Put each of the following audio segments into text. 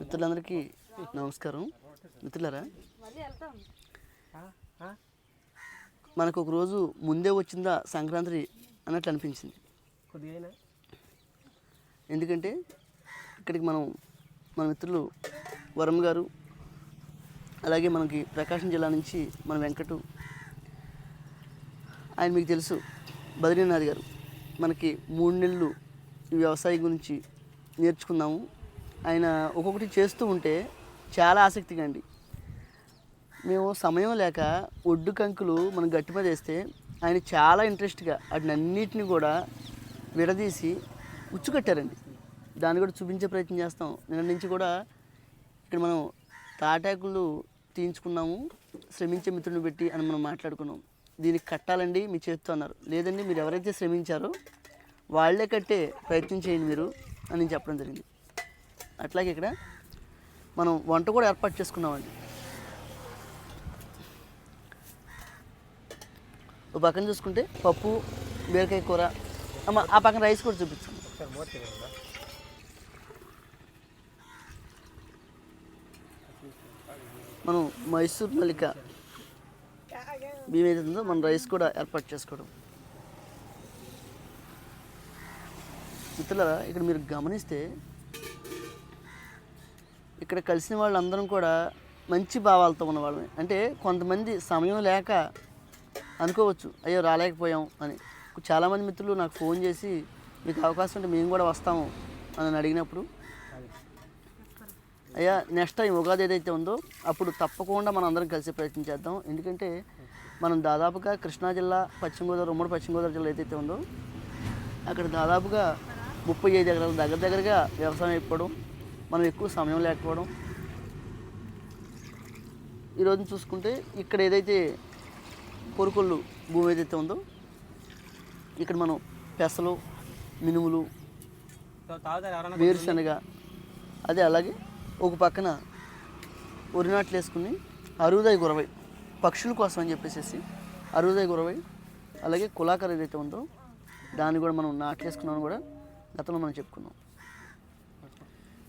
మిత్రులందరికీ నమస్కారం. మిత్రులారా మనకు ఒక రోజు ముందే వచ్చిందా సంక్రాంతి అన్నట్లు అనిపించింది. ఎందుకంటే ఇక్కడికి మనం మన మిత్రులు వరం గారు అలాగే మనకి ప్రకాశం జిల్లా నుంచి మన వెంకటు ఆయన మీకు తెలుసు బద్రీనాథ్ గారు. మనకి మూడు నెలలు ఈ వ్యవసాయం గురించి నేర్చుకున్నాము. ఆయన ఒక్కొక్కటి చేస్తూ ఉంటే చాలా ఆసక్తిగా అండి మేము సమయం లేక ఒడ్డు కంకులు మనం గట్టి మీద వేస్తే ఆయన చాలా ఇంట్రెస్ట్గా వాటిని అన్నిటిని కూడా విడదీసి ఉచ్చు కట్టారండి దాన్ని కూడా చూపించే ప్రయత్నం చేస్తాం. నిన్న నుంచి కూడా ఇక్కడ మనం తాటాకులు తీయించుకున్నాము శ్రమించే మిత్రుని పెట్టి అని మనం మాట్లాడుకున్నాం. దీనికి కట్టాలండి మీ చేతితో అన్నారు. లేదండి మీరు ఎవరైతే శ్రమించారో వాళ్ళే కట్టే ప్రయత్నం చేయండి మీరు అని చెప్పడం జరిగింది. అట్లాగే ఇక్కడ మనం వంట కూడా ఏర్పాటు చేసుకున్నామండి. ఒక పక్కన చూసుకుంటే పప్పు బీరకాయ కూర. అమ్మ ఆ పక్కన రైస్ కూడా చూపించండి మనం మైసూర్ మల్లిక బియ్యం ఏదైతే ఉందో మనం రైస్ కూడా ఏర్పాటు చేసుకోవడం. మిత్రులారా ఇక్కడ మీరు గమనిస్తే ఇక్కడ కలిసిన వాళ్ళందరం కూడా మంచి భావాలతో ఉన్నవాళ్ళని అంటే కొంతమంది సమయం లేక అనుకోవచ్చు అయ్యో రాలేకపోయాం అని. చాలామంది మిత్రులు నాకు ఫోన్ చేసి మీకు అవకాశం ఉంటే మేము కూడా వస్తాము అని అడిగినప్పుడు అయ్యా నెక్స్ట్ టైం ఉగాది ఏదైతే ఉందో అప్పుడు తప్పకుండా మనం అందరం కలిసి ప్రయత్నం చేద్దాం. ఎందుకంటే మనం దాదాపుగా కృష్ణా జిల్లా పశ్చిమ గోదావరి ఉమ్మడి పశ్చిమ గోదావరి జిల్లా ఏదైతే ఉందో అక్కడ దాదాపుగా ముప్పై ఐదు ఎకరాల దగ్గర దగ్గరగా వ్యవసాయం అయిపోవడం మనం ఎక్కువ సమయం లేకపోవడం. ఈరోజు చూసుకుంటే ఇక్కడ ఏదైతే పొరుకొల్లు భూమి ఏదైతే ఉందో ఇక్కడ మనం పెసలు మినుములు వేరుశనగ అదే అలాగే ఒక పక్కన వరి నాట్లు వేసుకుని అరుదై గురవై పక్షుల కోసం అని చెప్పేసి అరుదై గురవై అలాగే కులాకర్ ఏదైతే ఉందో దాన్ని కూడా మనం నాట్లు వేసుకున్నామని కూడా గతంలో మనం చెప్పుకున్నాం.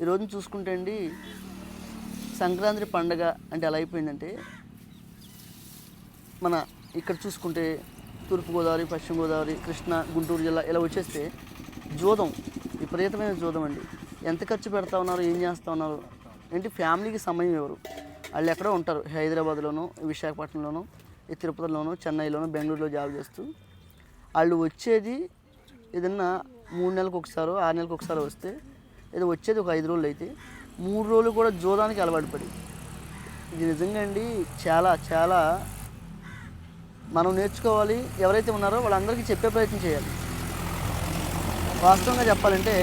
ఈరోజు చూసుకుంటే అండి సంక్రాంతి పండగ అంటే ఎలా అయిపోయిందంటే మన ఇక్కడ చూసుకుంటే తూర్పుగోదావరి పశ్చిమ గోదావరి కృష్ణా గుంటూరు జిల్లా ఇలా వచ్చేస్తే జోదం విపరీతమైన జోదం అండి. ఎంత ఖర్చు పెడతా ఉన్నారు ఏం చేస్తూ ఉన్నారు? ఏంటి ఫ్యామిలీకి సమయం ఎవరు? వాళ్ళు ఎక్కడో ఉంటారు హైదరాబాద్లోనూ విశాఖపట్నంలోనూ ఈ తిరుపతిలోనూ చెన్నైలోనూ బెంగళూరులో జాబ్ చేస్తూ. వాళ్ళు వచ్చేది ఏదన్నా మూడు నెలలకు ఒకసారి ఆరు నెలలకు ఒకసారి వస్తే ఏదో వచ్చేది ఒక ఐదు రోజులు అయితే మూడు రోజులు కూడా జోదానికి అలవాటు పడి. ఇది నిజంగా అండి చాలా చాలా మనం నేర్చుకోవాలి. ఎవరైతే ఉన్నారో వాళ్ళందరికీ చెప్పే ప్రయత్నం చేయాలి. వాస్తవంగా చెప్పాలంటే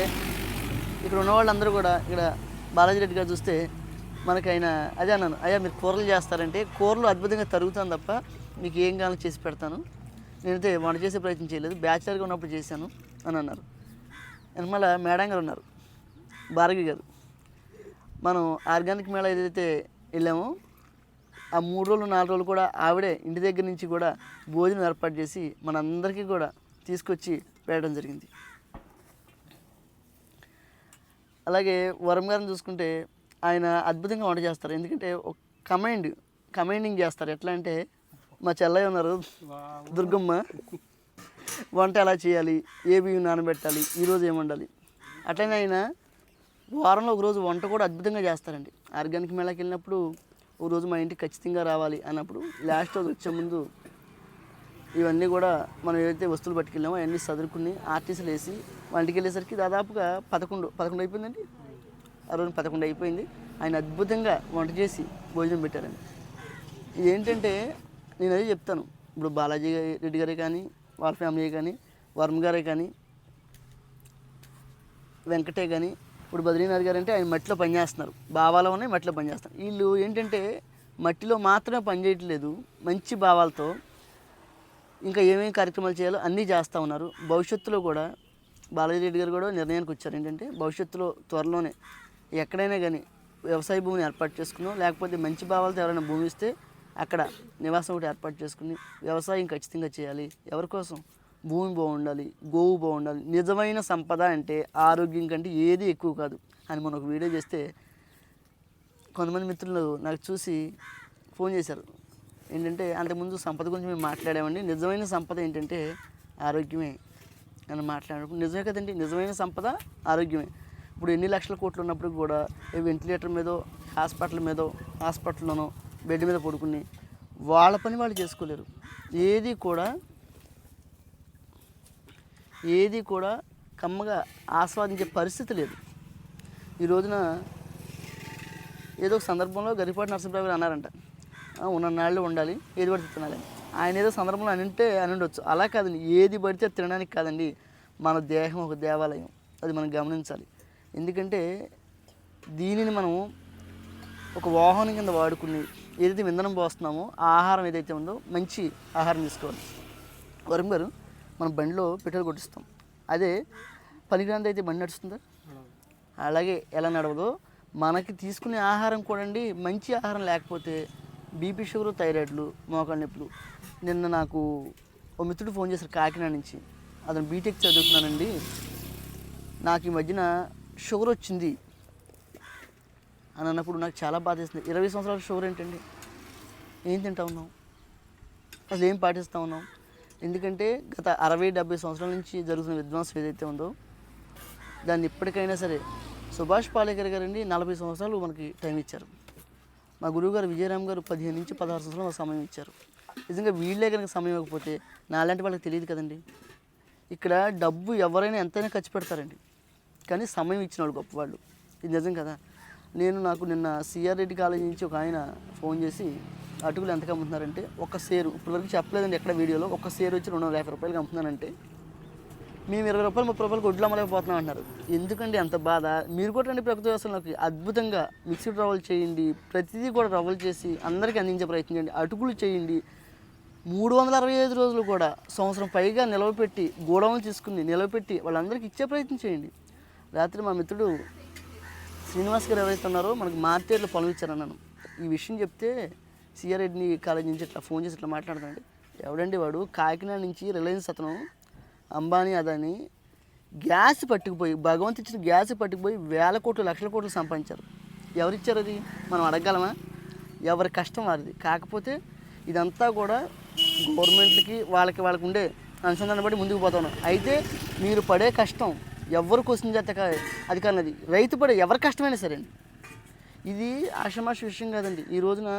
ఇక్కడ ఉన్న వాళ్ళందరూ కూడా ఇక్కడ బాలాజీ రెడ్డి గారు చూస్తే మనకి ఆయన అదే అన్నాను అయ్యా మీరు కూరలు చేస్తారంటే కూరలు అద్భుతంగా తరుగుతాను తప్ప మీకు ఏం కావాలో చేసి పెడతాను. నేనైతే వంట చేసే ప్రయత్నం చేయలేదు. బ్యాచిలర్గా ఉన్నప్పుడు చేశాను అని అన్నారు. వెనకాల మేడం గారు ఉన్నారు. భార్గవి గారు. మనం ఆర్గానిక్ మేళ ఏదైతే వెళ్ళామో ఆ మూడు రోజులు నాలుగు రోజులు కూడా ఆవిడే ఇంటి దగ్గర నుంచి కూడా భోజనం ఏర్పాటు చేసి మనందరికీ కూడా తీసుకొచ్చి పెట్టడం జరిగింది. అలాగే వరం గారిని చూసుకుంటే ఆయన అద్భుతంగా వంట చేస్తారు. ఎందుకంటే ఒక కమాండ్ కమాండింగ్ చేస్తారు. ఎట్లా అంటే మా చెల్లయ్య ఉన్నారు దుర్గమ్మ. వంట ఎలా చేయాలి? ఏ బియ్యం నానబెట్టాలి? ఈరోజు ఏం వండాలి? అట్లనే ఆయన వారంలో ఒక రోజు వంట కూడా అద్భుతంగా చేస్తారండి. ఆర్గానిక్ మేళకి వెళ్ళినప్పుడు ఒక రోజు మా ఇంటికి ఖచ్చితంగా రావాలి అన్నప్పుడు లాస్ట్ రోజు వచ్చే ముందు ఇవన్నీ కూడా మనం ఏదైతే వస్తువులు పట్టుకెళ్ళామో అవన్నీ చదువుకుని ఆర్టీసీలు వేసి వంటికి వెళ్ళేసరికి దాదాపుగా పదకొండు పదకొండు అయిపోయిందండి. ఆ రోజు పదకొండు అయిపోయింది. ఆయన అద్భుతంగా వంట చేసి భోజనం పెట్టారండి. ఇదేంటంటే నేను అదే చెప్తాను. ఇప్పుడు బాలాజీ రెడ్డి గారే కానీ వాళ్ళ ఫ్యామిలీ కానీ వర్మ గారే కానీ వెంకటే కానీ ఇప్పుడు బద్రీనాథ్ గారు అంటే ఆయన మట్టిలో పనిచేస్తున్నారు భావాలు ఉన్నాయి మట్టిలో పనిచేస్తున్నారు వీళ్ళు ఏంటంటే మట్టిలో మాత్రమే పనిచేయట్లేదు మంచి భావాలతో ఇంకా ఏమేమి కార్యక్రమాలు చేయాలో అన్నీ చేస్తూ ఉన్నారు. భవిష్యత్తులో కూడా బాలాజీ రెడ్డి గారు కూడా నిర్ణయానికి వచ్చారు ఏంటంటే భవిష్యత్తులో త్వరలోనే ఎక్కడైనా కానీ వ్యవసాయ భూమిని ఏర్పాటు చేసుకున్నాం లేకపోతే మంచి భావాలతో ఎవరైనా భూమి ఇస్తే అక్కడ నివాసం ఒకటి ఏర్పాటు చేసుకుని వ్యవసాయం ఖచ్చితంగా చేయాలి. ఎవరి కోసం? భూమి బాగుండాలి గోవు బాగుండాలి. నిజమైన సంపద అంటే ఆరోగ్యం కంటే ఏది ఎక్కువ కాదు. అని మనం ఒక వీడియో చేస్తే కొంతమంది మిత్రులు నాకు చూసి ఫోన్ చేశారు. ఏంటంటే అంతకుముందు సంపద గురించి మేము మాట్లాడామండి నిజమైన సంపద ఏంటంటే ఆరోగ్యమే అని మాట్లాడినప్పుడు నిజమే కదండి నిజమైన సంపద ఆరోగ్యమే. ఇప్పుడు ఎన్ని లక్షల కోట్లు ఉన్నప్పుడు కూడా వెంటిలేటర్ మీదో హాస్పిటల్ మీదో హాస్పిటల్లోనో బెడ్ మీద పడుకుని వాళ్ళ పని వాళ్ళు చేసుకోలేరు. ఏది కూడా ఏది కూడా కమ్మగా ఆస్వాదించే పరిస్థితి లేదు. ఈ రోజున ఏదో ఒక సందర్భంలో గరిపాటి నరసింహరావు గారు అన్నారంట. ఉన్ననాళ్ళు ఉన్న నాళ్ళు ఉండాలి ఏది పడితే తినాలని ఆయన ఏదో సందర్భంలో అనింటే అని ఉండొచ్చు అలా కాదండి ఏది పడితే అది తినడానికి కాదండి. మన దేహం ఒక దేవాలయం అది మనం గమనించాలి. ఎందుకంటే దీనిని మనం ఒక వాహనం కింద వాడుకుని ఏదైతే విందనం పోస్తున్నామో ఆహారం ఏదైతే ఉందో మంచి ఆహారం తీసుకోవాలి. వరం గారు మనం బండిలో పెట్రోల్ కొట్టిస్తాం. అదే పనికిరాంది అయితే బండి నడుస్తుందా? అలాగే ఎలా నడవదో? మనకి తీసుకునే ఆహారం కూడా అండి మంచి ఆహారం లేకపోతే బీపీ షుగర్ థైరాయిడ్లు మోకాళ్ళ నొప్పులు. నిన్న నాకు ఓ మిత్రుడు ఫోన్ చేశారు కాకినాడ నుంచి. అతను బీటెక్ చదువుతున్నానండి నాకు ఈ మధ్యన షుగర్ వచ్చింది అని అన్నప్పుడు నాకు చాలా బాధ వేస్తుంది ఇరవై సంవత్సరాల షుగర్ ఏంటండి? ఏం తింటా ఉన్నాం అసలు ఏం పాటిస్తూ ఉన్నాం ఎందుకంటే గత అరవై డెబ్బై సంవత్సరాల నుంచి జరుగుతున్న విధ్వంసం ఏదైతే ఉందో దాన్ని ఇప్పటికైనా సరే సుభాష్ పాలేకర్ గారండి నలభై సంవత్సరాలు మనకి టైం ఇచ్చారు. మా గురువు గారు విజయరామ్ గారు పదిహేను నుంచి పదహారు సంవత్సరాలు మాకు సమయం ఇచ్చారు. నిజంగా వీళ్ళే కనుక సమయం ఇవ్వకపోతే నాలాంటి వాళ్ళకి తెలియదు కదండి. ఇక్కడ డబ్బు ఎవరైనా ఎంతైనా ఖర్చు పెడతారండి. కానీ సమయం ఇచ్చిన వాళ్ళు గొప్పవాళ్ళు ఇది నిజం కదా. నేను నాకు నిన్న సిఆర్ రెడ్డి కాలేజీ నుంచి ఒక ఆయన ఫోన్ చేసి అటుకులు ఎంతకు అమ్ముతున్నారంటే ఒక సేరు ఇప్పటివరకు చెప్పలేదండి ఎక్కడ వీడియోలో ఒక సేరు వచ్చి రెండు వందల యాభై రూపాయలకి అమ్ముతున్నానంటే మేము ఇరవై రూపాయలు ముప్పై రూపాయలు గుడ్లు అమ్మలేకపోతున్నాం అంటున్నారు. ఎందుకండి అంత బాధ? మీరు కూడా రండి ప్రకృతి వ్యవస్థలోకి అద్భుతంగా మిక్స్డ్ రవ్వలు చేయండి ప్రతిదీ కూడా రవ్వలు చేసి అందరికీ అందించే ప్రయత్నం చేయండి అటుకులు చేయండి. మూడు వందల అరవై ఐదు రోజులు కూడా సంవత్సరం పైగా నిలవపెట్టి గోడౌన్లు తీసుకుని నిలవపెట్టి వాళ్ళందరికీ ఇచ్చే ప్రయత్నం చేయండి. రాత్రి మా మిత్రుడు శ్రీనివాస్ గారు ఎవరైతే ఉన్నారో మనకు మార్తేర్లో పొలం ఇచ్చారన్నాను. ఈ విషయం చెప్తే సిఆర్రెడ్డిని కాలేజ్ నుంచి ఇట్లా ఫోన్ చేసి ఇట్లా మాట్లాడుతున్నాడు. ఎవడండి వాడు? కాకినాడ నుంచి రిలయన్స్ అతను అంబానీ అదని. గ్యాస్ పట్టుకుపోయి భగవంత్ ఇచ్చిన గ్యాస్ పట్టుకుపోయి వేల కోట్లు లక్షల కోట్లు సంపాదించారు. ఎవరిచ్చారు అది? మనం అడగగలమా ఎవరి కష్టం వారిది. కాకపోతే ఇదంతా కూడా గవర్నమెంట్లకి వాళ్ళకి వాళ్ళకు ఉండే అనుసంధానం బట్టి ముందుకు పోతా అయితే మీరు పడే కష్టం ఎవరు క్వశ్చన్ చేత అది? కానది రైతు పడే ఎవరి కష్టమైనా సరే అండి ఇది ఆషమాష విషయం కాదండి. ఈ రోజున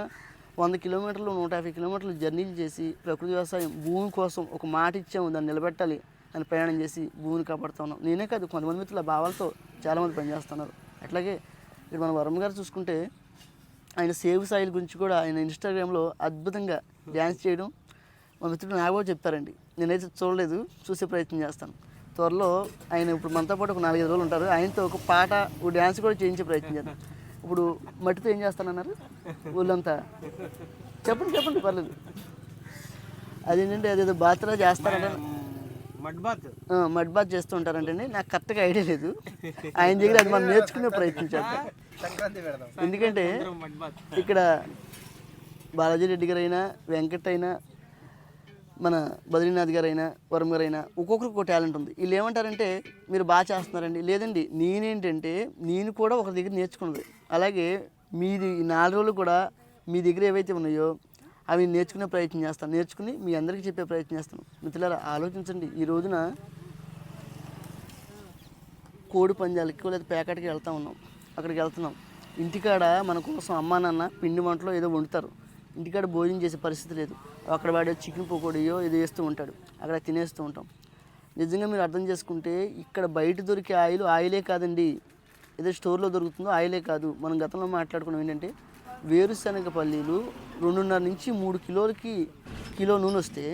వంద కిలోమీటర్లు నూట యాభై కిలోమీటర్లు జర్నీలు చేసి ప్రకృతి వ్యవసాయం భూమి కోసం ఒక మాట ఇచ్చాము. దాన్ని నిలబెట్టాలి. అని ప్రయాణం చేసి భూమిని కాపాడుతా ఉన్నాం నేనే కాదు కొంతమంది మిత్రుల భావాలతో చాలామంది పనిచేస్తున్నారు. అట్లాగే ఇక్కడ మన వరం గారు చూసుకుంటే ఆయన సేవ్ సాయిల్ గురించి కూడా ఆయన ఇన్స్టాగ్రామ్లో అద్భుతంగా డ్యాన్స్ చేయడం మా మిత్రుడు కూడా చెప్తారండి. నేనైతే చూడలేదు చూసే ప్రయత్నం చేస్తాను. త్వరలో ఆయన ఇప్పుడు మనతో పాటు ఒక నాలుగైదు రోజులు ఉంటారు. ఆయనతో ఒక పాట ఒక డ్యాన్స్ కూడా చేయించే ప్రయత్నం చేద్దాం. ఇప్పుడు మట్టితో ఏం చేస్తానన్నారు? ఊళ్ళంతా. చెప్పండి చెప్పండి పర్లేదు. అదేంటంటే అదేదో బాత్రా చేస్తారంట. Mud bath. మడ్ బాత్ చేస్తూ ఉంటారంటండి నాకు కరెక్ట్గా ఐడియా లేదు. ఆయన దగ్గర అది మనం నేర్చుకునే ప్రయత్నం చేద్దాం. సంక్రాంతి పెడదాం. ఎందుకంటే ఇక్కడ బాలాజీ రెడ్డి గారు అయినా వెంకట్ అయినా మన బద్రీనాథ్ గారైనా వరం గారైనా ఒక్కొక్కరికి ఒక టాలెంట్ ఉంది. వీళ్ళు ఏమంటారంటే మీరు బాగా చేస్తున్నారండి. లేదండి నేనేంటంటే నేను కూడా ఒక దగ్గర నేర్చుకున్నది. అలాగే మీది నాలుగు రోజులు కూడా మీ దగ్గర ఏవైతే ఉన్నాయో అవి నేర్చుకునే ప్రయత్నం చేస్తాను నేర్చుకుని మీ అందరికీ చెప్పే ప్రయత్నం చేస్తాను. మిత్రులారా ఆలోచించండి. ఈ రోజున కోడి పందాలకి లేదా పేకాటకి వెళ్తూ ఉన్నాం. అక్కడికి వెళ్తున్నాం. ఇంటికాడ మన కోసం అమ్మా నాన్న పిండి వంటలో ఏదో వండుతారు. ఇంటికాడ భోజనం చేసే పరిస్థితి లేదు. అక్కడ వాడే చికెన్ పకోడీయో ఏదో వేస్తూ ఉంటాడు. అక్కడ తినేస్తూ ఉంటాం. నిజంగా మీరు అర్థం చేసుకుంటే ఇక్కడ బయట దొరికే ఆయిల్ ఆయిలే కాదండి. ఏదో స్టోర్లో దొరుకుతుందో ఆయిలే కాదు. మనం గతంలో మాట్లాడుకున్నాం ఏంటంటే వేరుశనగ పల్లీలు రెండున్నర నుంచి మూడు కిలోలకి కిలో నూనె వస్తే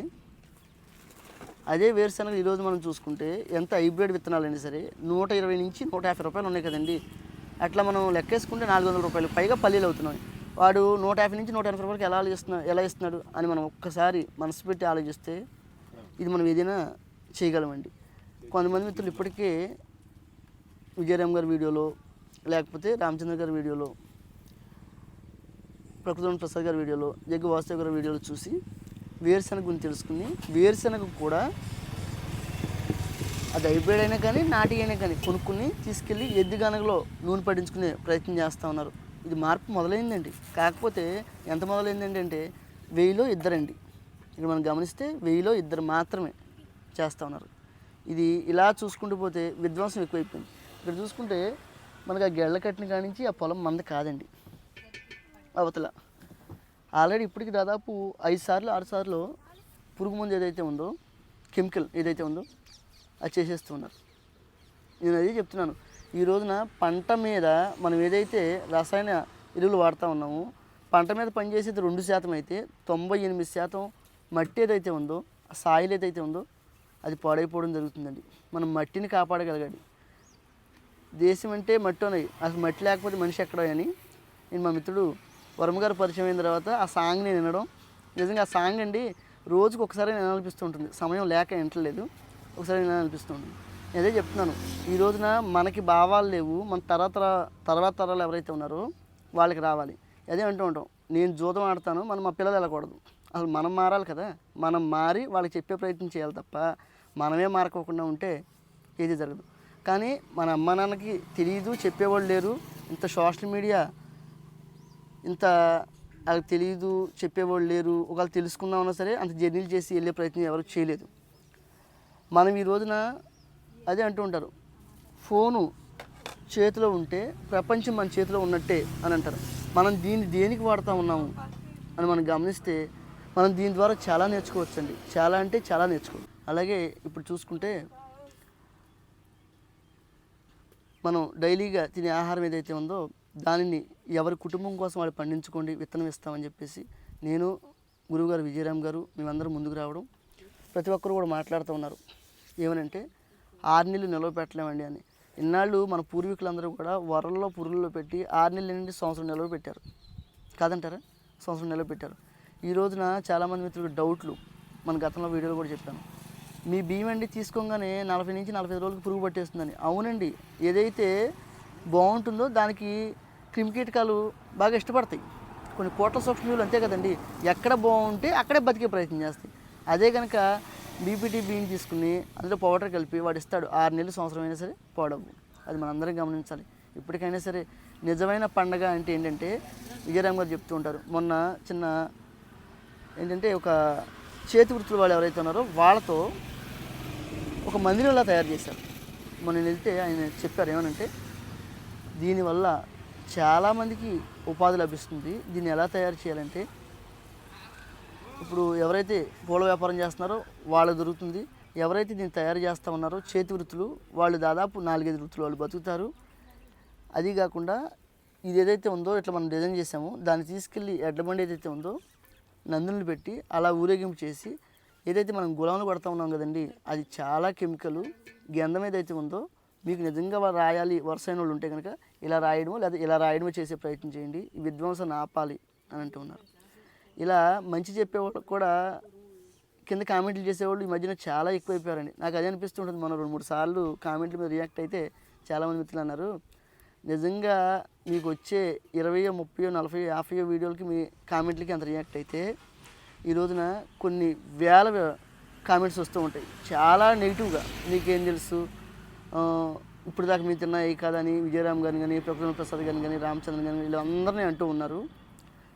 అదే వేరుశనగ ఈరోజు మనం చూసుకుంటే ఎంత హైబ్రిడ్ విత్తనాలైనా సరే నూట ఇరవై నుంచి నూట యాభై రూపాయలు ఉన్నాయి కదండి. అట్లా మనం లెక్కేసుకుంటే నాలుగు వందల రూపాయలు. పైగా పల్లీలు అవుతున్నాయి. వాడు నూట యాభై నుంచి నూట ఎనభై వరకు ఎలా ఆలోచిస్తున్నా ఎలా ఇస్తున్నాడు అని మనం ఒక్కసారి మనసు పెట్టి ఆలోచిస్తే ఇది మనం ఏదైనా చేయగలమండి. కొంతమంది మిత్రులు ఇప్పటికే విజయరామ్ గారి వీడియోలో లేకపోతే రామచంద్ర గారి వీడియోలో ప్రకృతి ప్రసాద్ గారి వీడియోలో జగ్గు వాసుదేవ్ గారి వీడియోలో చూసి వేరుశనగ గురించి తెలుసుకుని వేరుశనగ కూడా అది హైబ్రిడ్ అయినా కానీ నాటి అయినా కానీ కొనుక్కుని తీసుకెళ్ళి ఎద్దు గనగలో నూనె పడించుకునే ప్రయత్నం చేస్తూ ఉన్నారు. ఇది మార్పు మొదలైందండి. కాకపోతే ఎంత మొదలైందండి అంటే వెయ్యిలో ఇద్దరండి. ఇక్కడ మనం గమనిస్తే వెయ్యిలో ఇద్దరు మాత్రమే చేస్తూ ఉన్నారు. ఇది ఇలా చూసుకుంటూ పోతే విధ్వంసం ఎక్కువైపోయింది. ఇక్కడ చూసుకుంటే మనకు ఆ గెళ్ళ కట్టిన కానించి నుంచి ఆ పొలం మంద కాదండి. అవతల. ఆల్రెడీ ఇప్పటికి దాదాపు ఐదు సార్లు ఆరు సార్లు పురుగు మందు ఏదైతే ఉందో కెమికల్ ఏదైతే ఉందో అది చేసేస్తున్నారు నేను అదే చెప్తున్నాను. ఈ రోజున పంట మీద మనం ఏదైతే రసాయన ఎరువులు వాడుతూ ఉన్నామో పంట మీద పనిచేసేది రెండు శాతం అయితే తొంభై ఎనిమిది శాతం మట్టి ఏదైతే ఉందో ఆ సాయిల్ ఏదైతే ఉందో అది పాడైపోవడం జరుగుతుందండి. మనం మట్టిని కాపాడగలగాలి. దేశం అంటే మట్టి ఉన్నాయి అసలు మట్టి లేకపోతే మనిషి ఎక్కడ అని నేను మా మిత్రుడు వరమ గారు పరిచయం అయిన తర్వాత ఆ సాంగ్ నేను వినడం. నిజంగా ఆ సాంగ్ అండి రోజుకు ఒకసారి నేను సమయం లేక వింటలేదు ఒకసారి నేను అదే చెప్తున్నాను. ఈ రోజున మనకి భావాలు లేవు. మన తర్వాత తర్వాత తరాలు ఎవరైతే ఉన్నారో వాళ్ళకి రావాలి. అదే అంటూ ఉంటాం. నేను జూదం ఆడతాను మనం మా పిల్లలు వెళ్ళకూడదు. అసలు మనం మారాలి కదా. మనం మారి వాళ్ళకి చెప్పే ప్రయత్నం చేయాలి తప్ప మనమే మారకోకుండా ఉంటే ఏది జరగదు. కానీ మన అమ్మ నాన్నకి తెలియదు చెప్పేవాళ్ళు లేరు. ఇంత సోషల్ మీడియా ఇంత వాళ్ళకి తెలియదు చెప్పేవాళ్ళు లేరు. ఒకవేళ తెలుసుకుందామన్నా సరే అంత జర్నీలు చేసి వెళ్ళే ప్రయత్నం ఎవరు చేయలేదు. మనం ఈ రోజున అదే అంటూ ఉంటారు. ఫోను చేతిలో ఉంటే ప్రపంచం మన చేతిలో ఉన్నట్టే అని అంటారు. మనం దీన్ని దేనికి వాడుతూ ఉన్నాము అని మనం గమనిస్తే మనం దీని ద్వారా చాలా నేర్చుకోవచ్చండి. చాలా అంటే చాలా నేర్చుకోవచ్చు అలాగే ఇప్పుడు చూసుకుంటే మనం డైలీగా తినే ఆహారం ఏదైతే ఉందో దానిని ఎవరి కుటుంబం కోసం వాళ్ళు పండించుకోండి విత్తనం ఇస్తామని చెప్పేసి నేను గురువుగారు విజయరామ్ గారు మేమందరం ముందుకు రావడం ప్రతి ఒక్కరు కూడా మాట్లాడుతూ ఉన్నారు. ఏమనంటే ఆరు నెలలు నిలవ పెట్టలేమండి అని. ఇన్నాళ్ళు మన పూర్వీకులందరూ కూడా వరల్లో పురుగుల్లో పెట్టి ఆరు నెలల నుండి సంవత్సరం నిలవ పెట్టారు. కాదంటారా? సంవత్సరం నిలవ పెట్టారు. ఈ రోజున చాలామంది మిత్రులకు డౌట్లు. మన గతంలో వీడియోలో కూడా చెప్పాను. మీ బియ్యం అండి తీసుకోగానే నలభై నుంచి నలభై ఐదు రోజులకు పురుగు పట్టేస్తుందని. అవునండి. ఏదైతే బాగుంటుందో దానికి క్రిమికీటకాలు బాగా ఇష్టపడతాయి. కొన్ని కోట్ల సూక్ష్మజీవులు అంతే కదండి. ఎక్కడ బాగుంటే అక్కడే బతికే ప్రయత్నం చేస్తాయి. అదే కనుక బీపీటీ బియ్యం తీసుకుని అందులో పౌడర్ కలిపి వాడు ఇస్తాడు ఆరు నెలలు సంవత్సరం అయినా సరే పాడవు అది మనందరం గమనించాలి. ఇప్పటికైనా సరే నిజమైన పండగ అంటే ఏంటంటే విజయరామ్ గారు చెప్తూ ఉంటారు. మొన్న చిన్న ఏంటంటే ఒక చేతి వృత్తులు వాళ్ళు ఎవరైతే ఉన్నారో వాళ్ళతో ఒక మందిరంలా తయారు చేశారు. మొన్న వెళ్తే ఆయన చెప్పారు ఏమనంటే దీనివల్ల చాలామందికి ఉపాధి లభిస్తుంది. దీన్ని ఎలా తయారు చేయాలంటే ఇప్పుడు ఎవరైతే పూల వ్యాపారం చేస్తున్నారో వాళ్ళ దొరుకుతుంది. ఎవరైతే దీన్ని తయారు చేస్తూ ఉన్నారో చేతి వృత్తులు వాళ్ళు దాదాపు నాలుగైదు వృత్తులు వాళ్ళు బతుకుతారు. అది కాకుండా ఇది ఏదైతే ఉందో ఇట్లా మనం డిజైన్ చేసామో దాన్ని తీసుకెళ్ళి ఎడ్ల బండి ఏదైతే ఉందో నందులను పెట్టి అలా ఊరేగింపు చేసి ఏదైతే మనం గులాములు పడతా ఉన్నాం కదండి అది చాలా కెమికల్ గంధం ఏదైతే ఉందో మీకు నిజంగా వాళ్ళు రాయాలి వరుసైన వాళ్ళు ఉంటే కనుక ఇలా రాయడమో లేదా ఇలా రాయడమో చేసే ప్రయత్నం చేయండి ఈ విధ్వంసాన్ని ఆపాలి అని అంటూ ఉన్నారు. ఇలా మంచి చెప్పేవాళ్ళు కూడా కింద కామెంట్లు చేసేవాళ్ళు ఈ మధ్యన చాలా ఎక్కువైపోయారండి. నాకు అదే అనిపిస్తుంటుంది మనం రెండు మూడు సార్లు కామెంట్ల మీద రియాక్ట్ అయితే చాలామంది మిత్రులు అన్నారు. నిజంగా మీకు వచ్చే ఇరవయో ముప్పయో నలభై యాభైయో వీడియోలకి మీ కామెంట్లకి అంత రియాక్ట్ అయితే ఈ రోజున కొన్ని వేల కామెంట్స్ వస్తూ ఉంటాయి. చాలా నెగిటివ్గా. నీకేం తెలుసు? ఇప్పుడు దాకా మీరు ఏ కాదని విజయరామ్ గారిని కానీ ప్రకృతి ప్రసాద్ గారిని కానీ రామచంద్రన్ గారిని వీళ్ళందరినీ అంటూ ఉన్నారు.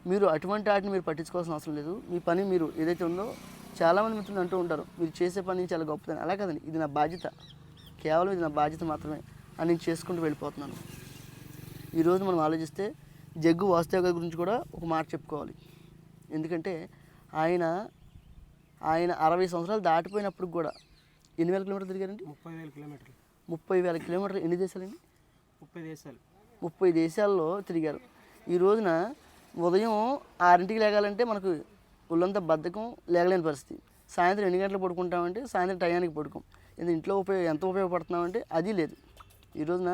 మీరు అటువంటి వాటిని మీరు పట్టించుకోవాల్సిన అవసరం లేదు. మీ పని మీరు ఏదైతే ఉందో చాలామంది మిత్రులు అంటూ ఉంటారు మీరు చేసే పని చాలా గొప్పదని. అలా కదండి. ఇది నా బాధ్యత. కేవలం ఇది నా బాధ్యత మాత్రమే అని నేను చేసుకుంటూ వెళ్ళిపోతున్నాను. ఈరోజు మనం ఆలోచిస్తే జగ్గు వాస్తవ గారి గురించి కూడా ఒక మాట చెప్పుకోవాలి. ఎందుకంటే ఆయన ఆయన అరవై సంవత్సరాలు దాటిపోయినప్పుడు కూడా ఎన్ని వేల కిలోమీటర్లు తిరిగారండి? ముప్పై వేల కిలోమీటర్లు. ముప్పై వేల కిలోమీటర్లు ఎన్ని దేశాలండి? ముప్పై దేశాలు. ముప్పై దేశాల్లో తిరిగారు. ఈ రోజున ఉదయం ఆరింటికి లేగాలంటే మనకు ఒళ్ళంతా బద్ధకం లేగలేని పరిస్థితి. సాయంత్రం ఎన్ని గంటలు పడుకుంటామంటే సాయంత్రం టయానికి పడుకోం. ఇది ఇంట్లో ఉపయోగ ఎంత ఉపయోగపడుతున్నామంటే అది లేదు. ఈ రోజున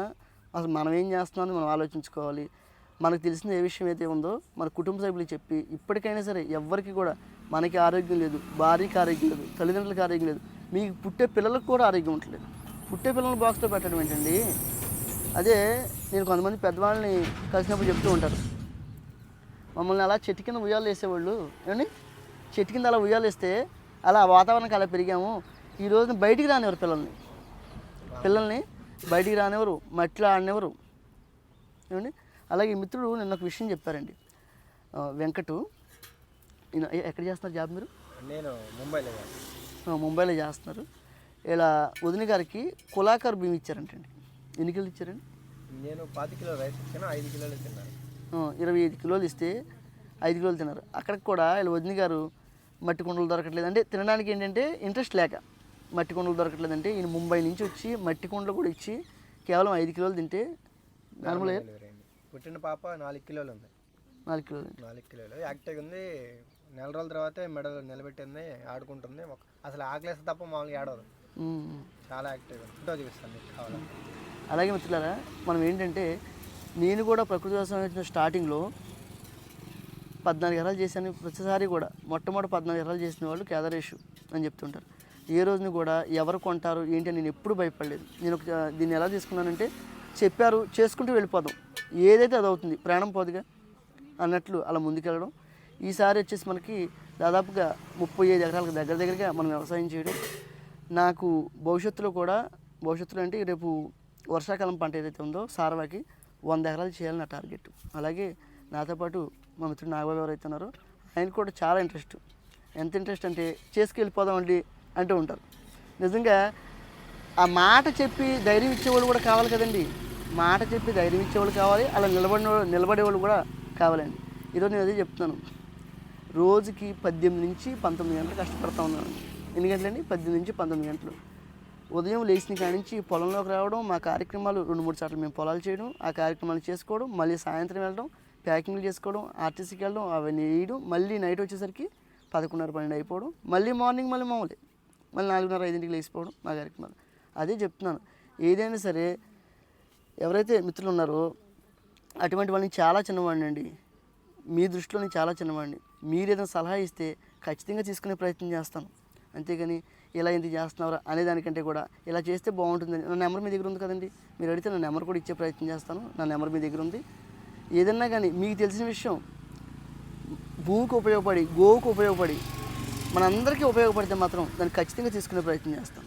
అసలు మనం ఏం చేస్తున్నామని మనం ఆలోచించుకోవాలి. మనకు తెలిసిన ఏ విషయం అయితే ఉందో మన కుటుంబ సభ్యులకు చెప్పి ఇప్పటికైనా సరే ఎవరికి కూడా మనకి ఆరోగ్యం లేదు భార్యకి ఆరోగ్యం లేదు తల్లిదండ్రులకి ఆరోగ్యం లేదు మీకు పుట్టే పిల్లలకు కూడా ఆరోగ్యం ఉండలేదు పుట్టే పిల్లల్ని బాక్స్లో పెట్టడం ఏంటండి? అదే నేను కొంతమంది పెద్దవాళ్ళని కలిసినప్పుడు చెప్తూ ఉంటారు. మమ్మల్ని అలా చెట్టు కింద ఉయ్యాలు వేసేవాళ్ళు. ఏమండి? చెట్టు కింద అలా ఉయ్యాలు వేస్తే అలా వాతావరణానికి అలా పెరిగాము. ఈ రోజున బయటికి రానివ్వరు పిల్లల్ని. పిల్లల్ని బయటికి రానివ్వరు మట్టిలో ఆడనివ్వరు. ఏమండి? అలాగే మిత్రుడు నిన్న ఒక విషయం చెప్పారండి. వెంకటు ఎక్కడ చేస్తున్నారు జాబ్ మీరు? నేను ముంబైలో ముంబైలో చేస్తున్నారు. ఇలా వదిన గారికి కులాకర్ బియ్యం ఇచ్చారంటండి. ఎన్ని కిలోలు ఇచ్చారండి? నేను పాతి కిలో రైస్ ఇచ్చాను ఐదు కిలోలు తిన్నాను. ఇరవై ఐదు కిలోలు ఇస్తే ఐదు కిలోలు తిన్నారు. అక్కడికి కూడా వీళ్ళ వదిన గారు మట్టి కుండలు దొరకట్లేదు. అంటే తినడానికి ఏంటంటే ఇంట్రెస్ట్ లేక మట్టి కుండలు దొరకట్లేదు అంటే ఈయన ముంబై నుంచి వచ్చి మట్టి కుండలు కూడా ఇచ్చి కేవలం ఐదు కిలోలు తింటే నార్మల్ పుట్టిన పాప నాలుగు కిలోలు ఉంది. నాలుగు కిలోలు. నాలుగు కిలోలు. యాక్టివ్గా ఉంది. నెల రోజుల తర్వాతే మెడల్ నిలబెట్టింది ఆడుకుంటుంది. అసలు ఆకలేస్తే తప్ప మామూలుగా ఆడదు. చాలా యాక్టివ్గా ఉంది. ఫోటో చూపిస్తాను కావాలంటే. అలాగే మిత్రులారా మనం ఏంటంటే నేను కూడా ప్రకృతి వ్యవసాయం వచ్చిన స్టార్టింగ్లో పద్నాలుగు ఎకరాలు చేశాను. ప్రతిసారి కూడా మొట్టమొదటి పద్నాలుగు ఎకరాలు చేసిన వాళ్ళు కేదారేషు అని చెప్తుంటారు. ఏ రోజుని కూడా ఎవరు కొంటారు ఏంటి అని నేను ఎప్పుడు భయపడలేదు. నేను ఒక దీన్ని ఎలా తీసుకున్నానంటే చెప్పారు చేసుకుంటూ వెళ్ళిపోదాం. ఏదైతే అది అవుతుంది ప్రాణం పోదుగా అన్నట్లు అలా ముందుకెళ్ళడం. ఈసారి వచ్చేసి మనకి దాదాపుగా ముప్పై ఐదు ఎకరాలకు దగ్గర దగ్గరగా మనం వ్యవసాయం చేయడం. నాకు భవిష్యత్తులో కూడా భవిష్యత్తులో అంటే రేపు వర్షాకాలం పంట ఏదైతే ఉందో సారవాకి వంద ఎకరాలు చేయాలని నా టార్గెట్. అలాగే నాతో పాటు మా మిత్రుడు నాగబాబు ఎవరైతే ఉన్నారో ఆయనకు కూడా చాలా ఇంట్రెస్ట్. ఎంత ఇంట్రెస్ట్ అంటే చేసుకెళ్ళిపోదామండి అంటూ ఉంటారు. నిజంగా ఆ మాట చెప్పి ధైర్యం ఇచ్చేవాళ్ళు కూడా కావాలి కదండి. మాట చెప్పి ధైర్యం ఇచ్చేవాళ్ళు కావాలి అలా నిలబడిన వాళ్ళు- నిలబడేవాళ్ళు కూడా కావాలండి. ఈరోజు నేను అదే చెప్తున్నాను. రోజుకి పద్దెనిమిది నుంచి పంతొమ్మిది గంటలు కష్టపడతా ఉన్నాను. ఎన్ని గంటలండి? పద్దెనిమిది నుంచి పంతొమ్మిది గంటలు. ఉదయం లేచిన కాడి నుంచి పొలంలోకి రావడం మా కార్యక్రమాలు రెండు మూడు సార్లు మేము పొలాలు చేయడం ఆ కార్యక్రమాలు చేసుకోవడం మళ్ళీ సాయంత్రం వెళ్ళడం ప్యాకింగ్లు చేసుకోవడం ఆర్టీసీకి వెళ్ళడం అవన్నీ వేయడం మళ్ళీ నైట్ వచ్చేసరికి పదకొండున్నర పన్నెండు అయిపోవడం మళ్ళీ మార్నింగ్ మళ్ళీ మామూలే. మళ్ళీ నాలుగున్నర ఐదింటికి లేచిపోవడం మా కార్యక్రమాలు. అదే చెప్తున్నాను. ఏదైనా సరే ఎవరైతే మిత్రులు ఉన్నారో అటువంటి వాళ్ళని చాలా చిన్నవాడిని అండి. మీ దృష్టిలో నేను చాలా చిన్నవాడిని. మీరు ఏదైనా సలహా ఇస్తే ఖచ్చితంగా తీసుకునే ప్రయత్నం చేస్తాను. అంతేగాని ఇలా ఎందుకు చేస్తున్నారా అనేదానికంటే కూడా ఇలా చేస్తే బాగుంటుందని. నా నెంబర్ మీ దగ్గర ఉంది కదండి. మీరు అడిగితే నా నెంబర్ కూడా ఇచ్చే ప్రయత్నం చేస్తాను. నా నెంబర్ మీ దగ్గర ఉంది. ఏదన్నా కానీ మీకు తెలిసిన విషయం భూమికి ఉపయోగపడి గోవుకు ఉపయోగపడి మనందరికీ ఉపయోగపడితే మాత్రం దాన్ని ఖచ్చితంగా తీసుకునే ప్రయత్నం చేస్తాను.